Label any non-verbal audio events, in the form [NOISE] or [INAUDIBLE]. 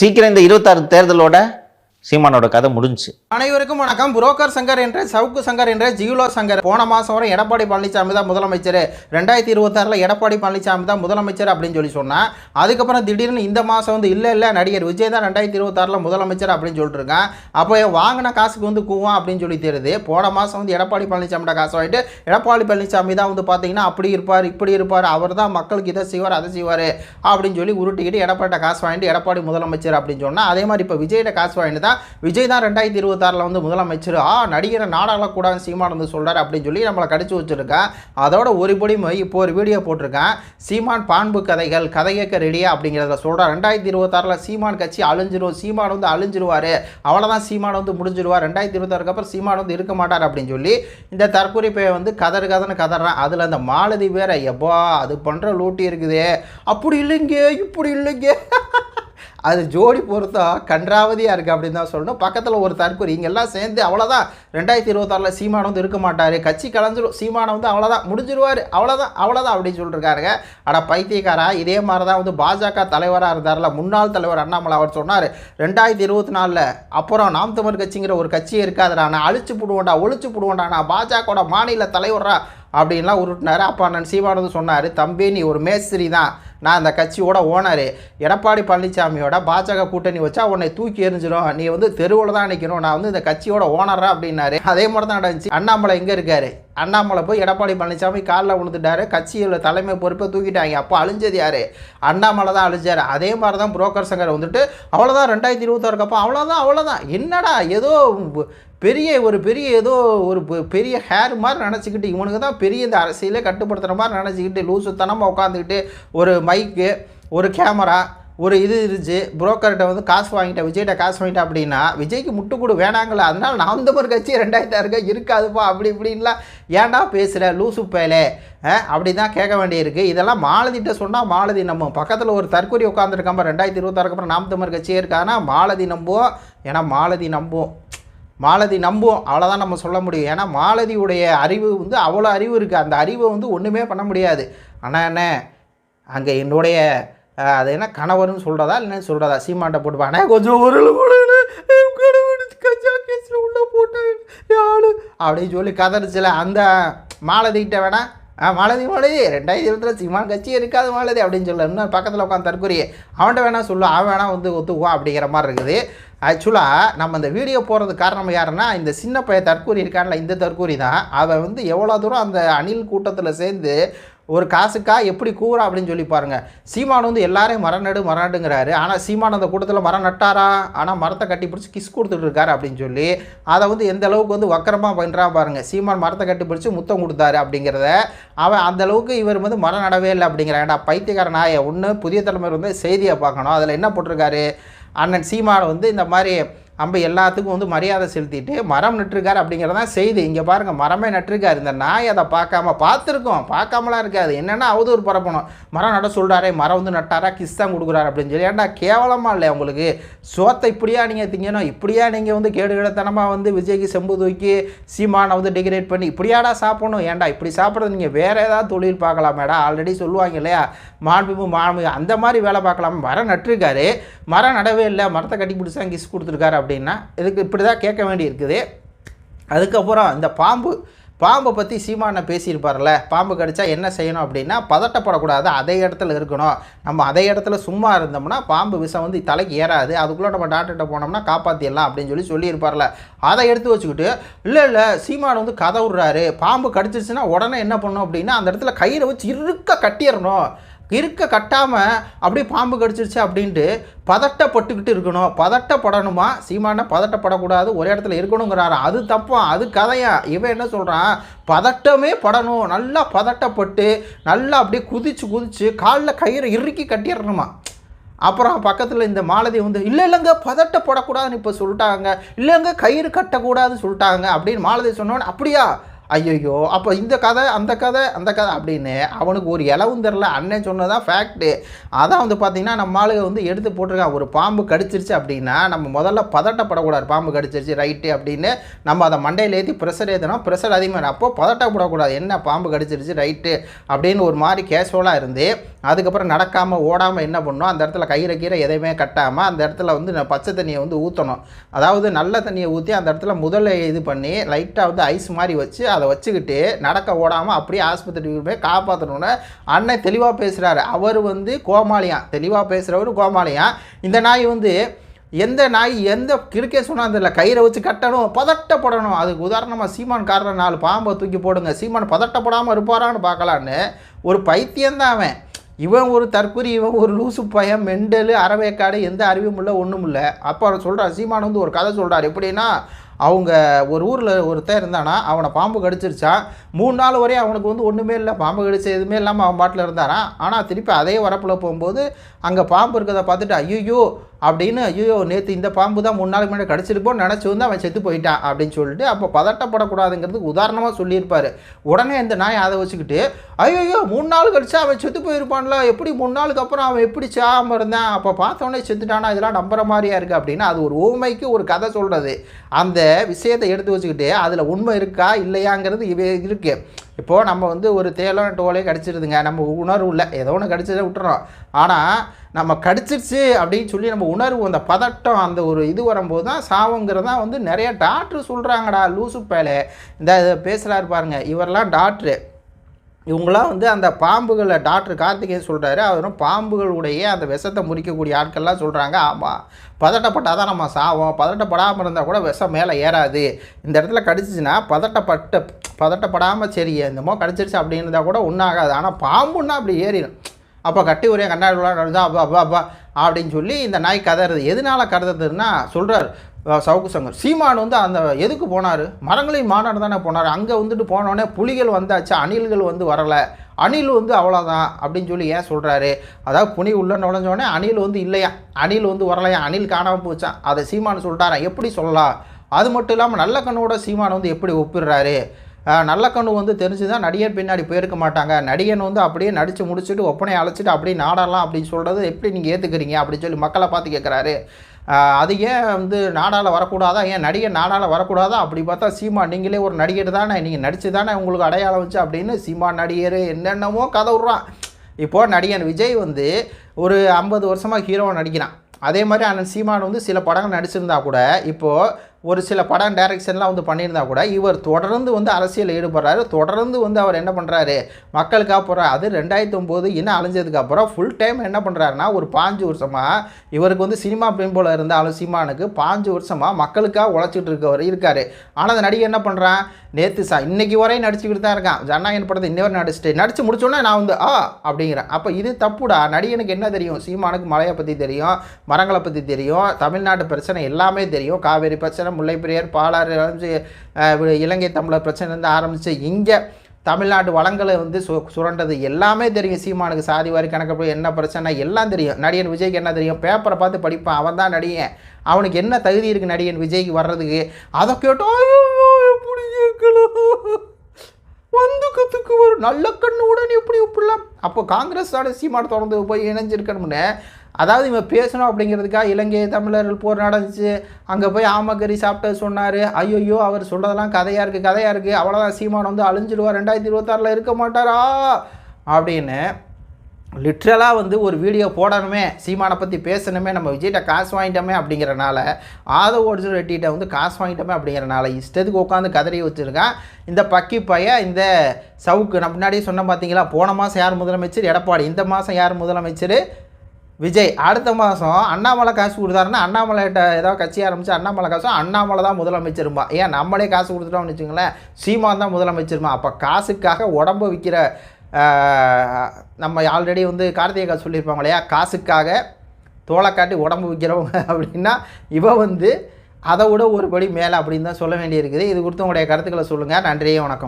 சீக்கிரம் இந்த இருபத்தாறு தேர்தலோட சீமானோட கதை முடிஞ்சுச்சு. அனைவருக்கும் வணக்கம். புரோக்கர் சங்கர் என்ற சவுக்கு சங்கர் என்ற ஜியுலோ சங்கர். போன மாதம் வரை எடப்பாடி பழனிசாமி தான் முதலமைச்சர். ரெண்டாயிரத்தி இருபத்தாறில் எடப்பாடி பழனிசாமி தான் முதலமைச்சர் அப்படின்னு சொல்லி சொன்னான் அதுக்கப்புறம் திடீர்னு இந்த மாதம் வந்து இல்லை இல்லை நடிகர் விஜய் தான் ரெண்டாயிரத்தி இருபத்தாறில் முதலமைச்சர் அப்படின்னு சொல்லிட்டு இருக்கான். அப்போ வாங்கின காசுக்கு வந்து கூவான் அப்படின்னு சொல்லி தெரியுது. போன மாதம் வந்து எடப்பாடி பழனிசாமியோட காசு வாங்கிட்டு எடப்பாடி பழனிசாமி தான் வந்து பார்த்தீங்கன்னா அப்படி இருப்பார் இப்படி இருப்பார் அவர் தான் மக்களுக்கு இதை செய்வார் அதை செய்வார் அப்படின்னு சொல்லி உருட்டிக்கிட்டு எடப்பாட்ட காசு வாங்கிட்டு எடப்பாடி முதலமைச்சர் அப்படின்னு சொன்னால் அதே மாதிரி இப்போ விஜய்கிட்ட காசு வாங்கிட்டு தான் விஜய் தான் ரெண்டாயிரத்தி இருபத்தாறில் வந்து முதலமைச்சர் ஆ நடிகரை நாடாளக்கூடாது சீமான் வந்து சொல்கிறார் அப்படின்னு சொல்லி நம்மளை கடிச்சு வச்சுருக்கேன். அதோட ஒரு பொடிமை இப்போ ஒரு வீடியோ போட்டிருக்கேன். சீமான் பாண்பு கதைகள் கதை கேட்க ரெடியா அப்படிங்கிறத சொல்கிறேன் ரெண்டாயிரத்தி இருபத்தாறில் சீமான் கட்சி அழிஞ்சிரும் சீமான் வந்து அழிஞ்சிருவார். அவ்வளோதான் சீமான் வந்து முடிஞ்சிருவார். ரெண்டாயிரத்தி இருபத்தாறுக்கு அப்புறம் சீமான் வந்து இருக்க மாட்டார் அப்படின்னு சொல்லி இந்த தற்கொலைப்பை வந்து கதறு கதன்னு கதறான். அதில் அந்த மாலதி வேற எப்பா அது பண்ணுற லூட்டி இருக்குது. அப்படி இல்லைங்க இப்படி இல்லைங்க. [LAUGHS] அது ஜோடி பொருத்தம் கன்றாவதியாக இருக்குது அப்படின்னு தான் சொல்லணும். பக்கத்தில் ஒரு தற்கொலை. இங்கே எல்லாம் சேர்ந்து அவ்வளோதான் ரெண்டாயிரத்தி இருபத்தாறில் சீமானம் வந்து இருக்க மாட்டார். கட்சி கலைஞ்சிரும். சீமானம் வந்து அவ்வளோதான் முடிஞ்சிருவார். அவ்வளோதான் அவ்வளோதான் அப்படின்னு சொல்லிருக்காருங்க. அட பைத்தியக்காரா இதே மாதிரி தான் வந்து பாஜக தலைவராக இருந்தார்ல முன்னாள் தலைவர் அண்ணாமலை அவர் சொன்னார் ரெண்டாயிரத்தி இருபத்தி நாலில் அப்புறம் நாம் தமிழ் கட்சிங்கிற ஒரு கட்சியே இருக்காதுடா நான் அழிச்சு போடுவோண்டா ஒழிச்சு போடுவோண்டா நான் பாஜகவோட மாநில தலைவரா அப்படின்லாம் உருட்டினார். அப்போ அண்ணன் சீமானது சொன்னார் தம்பி நீ ஒரு மேஸ்திரி தான். நான் அந்த கட்சியோட ஓனர். எடப்பாடி பழனிசாமியோட பாஜக கூட்டணி வச்சா உன்னை தூக்கி எறிஞ்சிடும் நீ வந்து தெருவில் தான் நிற்கணும் நான் வந்து இந்த கட்சியோட ஓனரா அப்படின்னாரு. அதே மாதிரி தான் நடந்துச்சு. அண்ணாமலை எங்கே இருக்காரு? அண்ணாமலை போய் எடப்பாடி பழனிசாமி காலில் விழுந்துட்டாரு. கட்சியில் தலைமை பொறுப்பை தூக்கிட்டாங்க. அப்போ அழிஞ்சது யார்? அண்ணாமலை தான் அழிஞ்சார். அதே மாதிரி தான் புரோக்கர் சங்கர் வந்துட்டு அவ்வளோதான் ரெண்டாயிரத்தி இருபத்தாறுக்கு அப்போ அவ்வளோதான் அவ்வளோதான் என்னடா? ஏதோ பெரிய ஒரு பெரிய ஏதோ ஒரு பெ- பெரிய ஹேர் மாதிரி நினச்சிக்கிட்டு இவனுக்கு தான் பெரிய இந்த அரசியலே கட்டுப்படுத்துகிற மாதிரி நினச்சிக்கிட்டு லூசுத்தனமாக உட்காந்துக்கிட்டு ஒரு மைக்கு ஒரு கேமரா ஒரு இது இருந்துச்சு. புரோக்கர்கிட்ட வந்து காசு வாங்கிட்டேன் விஜய்கிட்ட காசு வாங்கிட்டேன் அப்படின்னா விஜய்க்கு முட்டு கொடு வேணாங்களே அதனால நான் இந்த ஒரு கட்சி ரெண்டாயிரத்தி இருக்காதுப்பா அப்படி இப்படின்லாம் ஏன்டா பேசுகிற லூசு பேலே அப்படி தான் கேட்க வேண்டியிருக்கு. இதெல்லாம் மாலதிட்ட சொன்னால் மாலதி நம்ம பக்கத்தில் ஒரு தற்கொலை உட்காந்துருக்காம ரெண்டாயிரத்தி இருபத்தாறுக்கு அப்புறம் நாம் தமிழ் கட்சியே இருக்கான்னா மாலதி நம்புவோம். ஏன்னா மாலதி நம்புவோம். மாலதி நம்புவோம் அவ்வளோதான் நம்ம சொல்ல முடியும். ஏன்னா மாலதியுடைய அறிவு வந்து அவ்வளோ அறிவு இருக்குது அந்த அறிவை வந்து ஒன்றுமே பண்ண முடியாது. ஆனால் என்ன? அங்கே என்னுடைய அது என்ன? கணவர்னு சொல்கிறதா இல்லைன்னு சொல்கிறதா சீமாட்டை போட்டு ஆனால் கொஞ்சம் ஒரு கஞ்சா கேஸில் உள்ள போட்டேன் யாரு? அப்படின்னு சொல்லி கதறிச்சில. அந்த மாலதிக்கிட்ட வேணால் ஆ மாலதி மாலதி ரெண்டாயிரத்தி இருபத்தில் சீமான் கட்சி இருக்காது மாலதி அப்படின்னு சொல்ல. இன்னும் பக்கத்தில் உட்காந்து தற்கொலை அவன்கிட்ட வேணால் சொல்லு அவன் வேணால் வந்து ஒத்துக்குவா அப்படிங்கிற மாதிரி இருக்குது. ஆக்சுவலாக நம்ம இந்த வீடியோ போகிறதுக்கு காரணம் யாருன்னா இந்த சின்ன பையன் தற்கூரி இருக்கான்ல இந்த தற்கூரி தான் அவன் வந்து எவ்வளோ தூரம் அந்த அணில் கூட்டத்தில் சேர்ந்து ஒரு காசுக்கா எப்படி கூறா அப்படின்னு சொல்லி பாருங்க. சீமான் வந்து எல்லாரையும் மரம் நடு மரம் நடுங்கிறாரு ஆனால் சீமான் அந்த கூட்டத்தில் மரம் நட்டாரா? ஆனால் மரத்தை கட்டி பிடிச்சி கிஸ் கொடுத்துட்டு இருக்காரு அப்படின்னு சொல்லி அதை வந்து எந்த அளவுக்கு வந்து வக்கரமாக பண்ணுறான் பாருங்க. சீமான் மரத்தை கட்டி பிடிச்சி முத்தம் கொடுத்தாரு அப்படிங்கிறத அவன் அந்த அளவுக்கு இவர் வந்து மரம் நடவே இல்லை அப்படிங்கிறான் ஏன்னா பைத்தியக்கார நாயை ஒன்று புதிய தலைமுறை வந்து செய்தியை பார்க்கணும். அதில் என்ன போட்டிருக்காரு? அண்ணன் சீமான் வந்து இந்த மாதிரி நம்ம எல்லாத்துக்கும் வந்து மரியாதை செலுத்திட்டு மரம் நட்டுருக்காரு அப்படிங்கிறதான் செய்தி. இங்கே பாருங்கள் மரமே நட்டுருக்காரு. இந்த நாய் அதை பார்க்காம பார்த்துருக்கோம் பார்க்காமலாம் இருக்காது. என்னென்னா அவதூறு பரப்பணும் மரம் நட சொல்கிறாரே மரம் வந்து நட்டாரா கிஸ் தான் கொடுக்குறாரு அப்படின்னு சொல்லி. ஏன்டா கேவலமாக இல்லை உங்களுக்கு? சோத்தை இப்படியா நீங்கள் திங்கணும்? இப்படியா நீங்கள் வந்து கேடு கிடத்தனமாக வந்து விஜய்க்கு செம்பு தூக்கி சீமானை வந்து டிகிரேட் பண்ணி இப்படியாடா சாப்பிடணும்? ஏன்டா இப்படி சாப்பிட்றது நீங்கள் வேறு ஏதாவது தொழில் பார்க்கலாமேடா? ஆல்ரெடி சொல்லுவாங்க இல்லையா? மாண்புமு மாண்பு அந்த மாதிரி வேலை பார்க்கலாம்? மரம் நட்டிருக்காரு. மரம் நடவே இல்லை. மரத்தை கட்டி பிடிச்சி தான் கிஸ் கொடுத்துருக்காரு அப்படின்னா இதுக்கு இப்படி தான் கேட்க வேண்டி இருக்குது அதுக்கப்புறம் இந்த பாம்பு பாம்பை பற்றி சீமானை பேசியிருப்பார்ல பாம்பு கடிச்சா என்ன செய்யணும் அப்படின்னா பதட்டப்படக்கூடாது அதே இடத்துல இருக்கணும். நம்ம அதே இடத்துல சும்மா இருந்தோம்னா பாம்பு விஷம் வந்து தலைக்கு ஏறாது அதுக்குள்ளே நம்ம டாக்டர்கிட்ட போனோம்னா காப்பாற்றிடலாம் அப்படின்னு சொல்லி சொல்லியிருப்பார்ல. அதை எடுத்து வச்சுக்கிட்டு இல்லை இல்லை சீமான் வந்து கதை விட்றாரு பாம்பு கடிச்சிச்சுன்னா உடனே என்ன பண்ணணும் அப்படின்னா அந்த இடத்துல கயிறை வச்சு இருக்க கட்டிடணும். இருக்க. கட்டாமல் அப்படியே பாம்பு கடிச்சிருச்சு அப்படின்ட்டு பதட்டப்பட்டுக்கிட்டு இருக்கணும். பதட்டப்படணுமா? சீமான பதட்டப்படக்கூடாது. ஒரே இடத்துல இருக்கணுங்கிறாரு. அது தப்பா? அது கதையா? இவன் என்ன சொல்கிறான் பதட்டமே படணும். நல்லா பதட்டப்பட்டு நல்லா அப்படியே குதிச்சு குதிச்சு காலில் கயிறை இறுக்கி கட்டிடணுமா? அப்புறம் பக்கத்தில் இந்த மாலதி வந்து இல்லை இல்லைங்க பதட்டப்படக்கூடாதுன்னு இப்போ சொல்லிட்டாங்க. இல்லைங்க கயிறு கட்டக்கூடாதுன்னு சொல்லிட்டாங்க. அப்படின்னு மாலதி சொன்னோன்னே அப்படியா? ஐயோ அப்போ இந்த கதை அந்த கதை அந்த கதை அப்படின்னு அவனுக்கு ஒரு இலவும் தெரில அண்ணன் சொன்னதான் ஃபேக்ட்டு அதான் வந்து பார்த்திங்கன்னா நம்ம ஆளுக வந்து எடுத்து போட்டிருக்கான் ஒரு பாம்பு கடிச்சிருச்சு அப்படின்னா நம்ம முதல்ல பதட்டப்படக்கூடாது. பாம்பு கடிச்சிருச்சு ரைட்டு அப்படின்னு நம்ம அதை மண்டையில் ஏற்றி ப்ரெஷர் ஏற்றினோம் ப்ரெஷர் அதிகமாக அப்போ பதட்டப்படக்கூடாது. என்ன பாம்பு கடிச்சிருச்சு ரைட்டு அப்படின்னு ஒரு மாதிரி கேஷுவலாக இருந்து அதுக்கப்புறம் நடக்காமல் ஓடாமல் என்ன பண்ணணும்? அந்த இடத்துல கயிறை கீரை எதையுமே கட்டாமல் அந்த இடத்துல வந்து நான் பச்சை தண்ணியை வந்து ஊற்றணும் அதாவது நல்ல தண்ணியை ஊற்றி அந்த இடத்துல முதல்ல இது பண்ணி லைட்டாக வந்து ஐஸ் மாதிரி வச்சு அதை வச்சுக்கிட்டு நடக்க ஓடாமல் அப்படியே ஆஸ்பத்திரிக்கு போய் காப்பாற்றணும்னு அண்ணன் தெளிவாக பேசுகிறாரு அவர் வந்து கோமாளியான் தெளிவாக பேசுகிறவர் கோமாளியான் இந்த நாய் வந்து எந்த நாய் எந்த கிறுக்கே சொன்னால் இல்லை கயிறை வச்சு கட்டணும் பதட்டப்படணும். அதுக்கு உதாரணமாக சீமான் காரணம் நாலு பாம்பை தூக்கி போடுங்க. சீமான் பதட்டப்படாமல் இருப்பாரான்னு பார்க்கலான்னு ஒரு பைத்தியம்தான் அவன். இவன் ஒரு தற்குறி இவன் ஒரு லூசு பையன் மெண்டலு அறவேக்காடு எந்த அறிவும் இல்லை ஒன்றும் இல்லை. அப்போ அவர் சொல்கிறார் சீமான் வந்து ஒரு கதை சொல்கிறார் எப்படின்னா அவங்க ஒரு ஊரில் ஒருத்தன் இருந்தானா அவனை பாம்பு கடிச்சிருச்சா? மூணு நாள் வரையும் அவனுக்கு வந்து ஒன்றுமே இல்லை. பாம்பு கடிச்ச எதுவுமே இல்லாமல் அவன் பாட்டில் இருந்தானா? ஆனால் திருப்பி அதே வரப்பில் போகும்போது அங்கே பாம்பு இருக்கிறத பார்த்துட்டு ஐயோ அப்படின்னு ஐயோ நேற்று இந்த பாம்பு தான் மூணு நாளுக்கு முன்னாடி கடிச்சிருப்போம் நினச்சி வந்து அவன் செத்து போயிட்டான் அப்படின்னு சொல்லிட்டு அப்போ பதட்டப்படக்கூடாதுங்கிறதுக்கு உதாரணமாக சொல்லியிருப்பார். உடனே இந்த நாய் அதை வச்சுக்கிட்டு ஐயோ மூணு நாள் கழிச்சா அவன் செத்து போயிருப்பான்ல எப்படி மூணு நாளுக்கு அப்புறம் அவன் எப்படி சாகாமல் இருந்தான்? அப்போ பார்த்தோன்னே செத்துட்டானா? இதெல்லாம் நம்புற மாதிரியா இருக்குது அப்படின்னு அது ஒரு ஊமைக்கு ஒரு கதை சொல்கிறது அந்த விஷயத்தை எடுத்து வச்சுக்கிட்டு அதில் உண்மை இருக்கா இல்லையாங்கிறது இவ இருக்குது இப்போது நம்ம வந்து ஒரு தேலோ டோலே கடிச்சிருதுங்க. நம்ம உணர்வு இல்லை ஏதோ ஒன்று கடிச்சதை விட்டுறோம். ஆனால் நம்ம கடிச்சிருச்சு அப்படின்னு சொல்லி நம்ம உணர்வு அந்த பதட்டம் அந்த ஒரு இது வரும்போது தான் சாவுங்கிறது தான் வந்து நிறைய டாக்டர் சொல்கிறாங்கடா லூசு பேலே இந்த பேசுகிறாரு பாருங்க. இவரெல்லாம் டாக்டரு. இவங்களாம் வந்து அந்த பாம்புகளை டாக்டர் கார்த்திகேயன் சொல்கிறாரு அவரும் பாம்புகளுடைய அந்த விஷத்தை முறிக்கக்கூடிய ஆட்கள்லாம் சொல்கிறாங்க ஆமாம் பதட்டப்பட்டால் தான் நம்ம சாவோம் பதட்டப்படாமல் இருந்தால் கூட விஷம் மேலே ஏறாது. இந்த இடத்துல கடிச்சிச்சுன்னா பதட்டப்பட்டு பதட்டப்படாமல் சரி என்னமோ கடிச்சிருச்சு அப்படின்னு இருந்தால் கூட ஒன்றாகாது ஆனால் பாம்புன்னா அப்படி ஏறிடும் அப்போ கட்டி ஒரே கண்ணாடி நடந்தா அப்பா அப்பா அப்பா அப்படின்னு சொல்லி இந்த நாய் கதறது. எதனால கதறதுன்னா சொல்கிறார் சவுக்கு சங்கர். சீமான் வந்து அந்த எதுக்கு போனார்? மரங்களையும் மாநாடு தானே போனார். அங்கே வந்துட்டு போனோடனே புலிகள் வந்தாச்சு அணில்கள் வந்து வரலை. அணில் வந்து அவ்வளோதான் அப்படின்னு சொல்லி ஏன் சொல்கிறாரு அதாவது புனி உள்ள நுழைஞ்சோடனே அணில் வந்து இல்லையா? அணில் வந்து வரலையா? அணில் காணாமல் போச்சான் அதை சீமான் சொல்லிட்டாரா? எப்படி சொல்லலாம்? அது மட்டும் இல்லாமல் நல்ல கண்ணோட சீமான் வந்து எப்படி ஒப்பிடுறாரு? நல்ல கண்ணு வந்து தெரிஞ்சு தான் நடிகர் பின்னாடி போயிருக்க மாட்டாங்க. நடிகன் வந்து அப்படியே நடித்து முடிச்சுட்டு ஒப்பனை அழைச்சிட்டு அப்படியே நாடலாம் அப்படின்னு சொல்கிறது எப்படி நீங்கள் ஏற்றுக்கிறீங்க அப்படின்னு சொல்லி மக்களை பார்த்து கேட்குறாரு அது ஏன் வந்து நாடால் வரக்கூடாதா? ஏன் நடிகர் நாடால் வரக்கூடாதா? அப்படி பார்த்தா சீமா நீங்களே ஒரு நடிகர் தானே நீங்கள் நடித்து தானே உங்களுக்கு அடையாளம் வச்சு அப்படின்னு சீமா நடிகர் என்னென்னமோ கதை விட்றான். இப்போது நடிகன் விஜய் வந்து ஒரு ஐம்பது வருஷமாக ஹீரோவை நடிக்கிறான். அதே மாதிரி அண்ணன் சீமான் வந்து சில படங்கள் நடிச்சிருந்தா கூட இப்போது ஒரு சில படம் டைரக்ஷன்லாம் வந்து பண்ணியிருந்தா கூட இவர் தொடர்ந்து வந்து அரசியல் ஈடுபடுறாரு. தொடர்ந்து வந்து அவர் என்ன பண்ணுறாரு மக்களுக்காக போகிறார் அது ரெண்டாயிரத்தி ஒம்போது இன்னும் அழிஞ்சதுக்கப்புறம் ஃபுல் டைம் என்ன பண்ணுறாருன்னா ஒரு பாஞ்சு வருஷமாக இவருக்கு வந்து சினிமா பின்போல் இருந்தாலும் சீமானுக்கு பாஞ்சு வருஷமாக மக்களுக்காக உழைச்சிட்டு இருக்கவர் இருக்கார். ஆனால் அந்த நடிகை என்ன பண்ணுறான் நேற்று சா இன்றைக்கி வரையும் நடிச்சுக்கிட்டு தான் இருக்கான். ஜனநாயகன் படத்தை இன்னொரு நடிச்சுட்டு நடிச்சு முடிச்சோன்னே நான் வந்து ஆ அப்படிங்கிறேன். அப்போ இது தப்புடா? நடிகனுக்கு என்ன தெரியும்? சீமானுக்கு மலையை பற்றி தெரியும் மரங்களை பற்றி தெரியும் தமிழ்நாட்டு பிரச்சனை எல்லாமே தெரியும் காவேரி பிரச்சனை முல்லைப்பெரியார் பாலாறு வந்து, இலங்கை தமிழர் பிரச்சனைலேருந்து ஆரம்பித்து இங்கே தமிழ்நாட்டு வளங்களை வந்து சு சுரண்டது எல்லாமே தெரியும். சீமானுக்கு சாதி வாரி கணக்கப்படி என்ன பிரச்சனை எல்லாம் தெரியும். நடிகன் விஜய்க்கு என்ன தெரியும்? பேப்பரை பார்த்து படிப்பான். அவன் தான் நடிகன். அவனுக்கு என்ன தகுதி இருக்குது நடிகன் விஜய்க்கு வர்றதுக்கு? அதை கேட்டோம் எப்படி கேட்கலாம் வந்து ஒரு நல்ல கண்ணுடன் எப்படி இப்படிலாம். அப்போ காங்கிரஸோட சீமான தொடர்ந்து போய் இணைஞ்சிருக்கணும்னு அதாவது இவன் பேசணும் அப்படிங்கிறதுக்காக இலங்கை தமிழர்கள் போர் நடந்துச்சு. அங்கே போய் ஆமக்கறி சாப்பிட்டு சொன்னார். ஐயோயோ அவர் சொல்கிறதெல்லாம் கதையாக இருக்குது கதையாக இருக்குது அவ்வளோதான் சீமான் வந்து அழிஞ்சிடுவார். ரெண்டாயிரத்தி இருபத்தாறில் இருக்க மாட்டாரா? அப்படின்னு லிட்ரலாக வந்து ஒரு வீடியோ போடணுமே. சீமானை பற்றி பேசணுமே. நம்ம விஜய்கிட்ட காசு வாங்கிட்டோமே அப்படிங்கிறனால ஆதவ ஒரிஜினல் ரெட்டிகிட்ட வந்து காசு வாங்கிட்டோமே அப்படிங்கிறனால இஷ்டத்துக்கு உட்காந்து கதறி வச்சுருக்கான் இந்த பக்கி பைய இந்த சவுக்கு நான் முன்னாடியே சொன்ன பார்த்தீங்களா போன மாதம் யார் முதலமைச்சர்? எடப்பாடி. இந்த மாதம் யார் முதலமைச்சர்? விஜய் அடுத்த மாதம் அண்ணாமலை காசு கொடுத்தாருன்னா அண்ணாமலைகிட்ட ஏதாவது கட்சி ஆரம்பித்து அண்ணாமலை காசும் அண்ணாமலை தான் முதலமைச்சருமா? ஏன் நம்மளே காசு கொடுத்துட்டோம்னு வச்சுங்களேன் சீமான் தான் முதலமைச்சருமா? அப்போ காசுக்காக உடம்பு விற்கிற நம்ம ஆல்ரெடி வந்து கார்த்திகா சொல்லியிருப்பாங்க இல்லையா? காசுக்காக தோலை காட்டி உடம்பு விற்கிறவங்க [LAUGHS] அப்படின்னா இவ வந்து அதை விட ஒரு படி மேலே அப்படின்னு தான் சொல்ல வேண்டியிருக்குது. இது குறித்து உங்களுடைய கருத்துக்களை சொல்லுங்கள் நன்றியே வணக்கம்.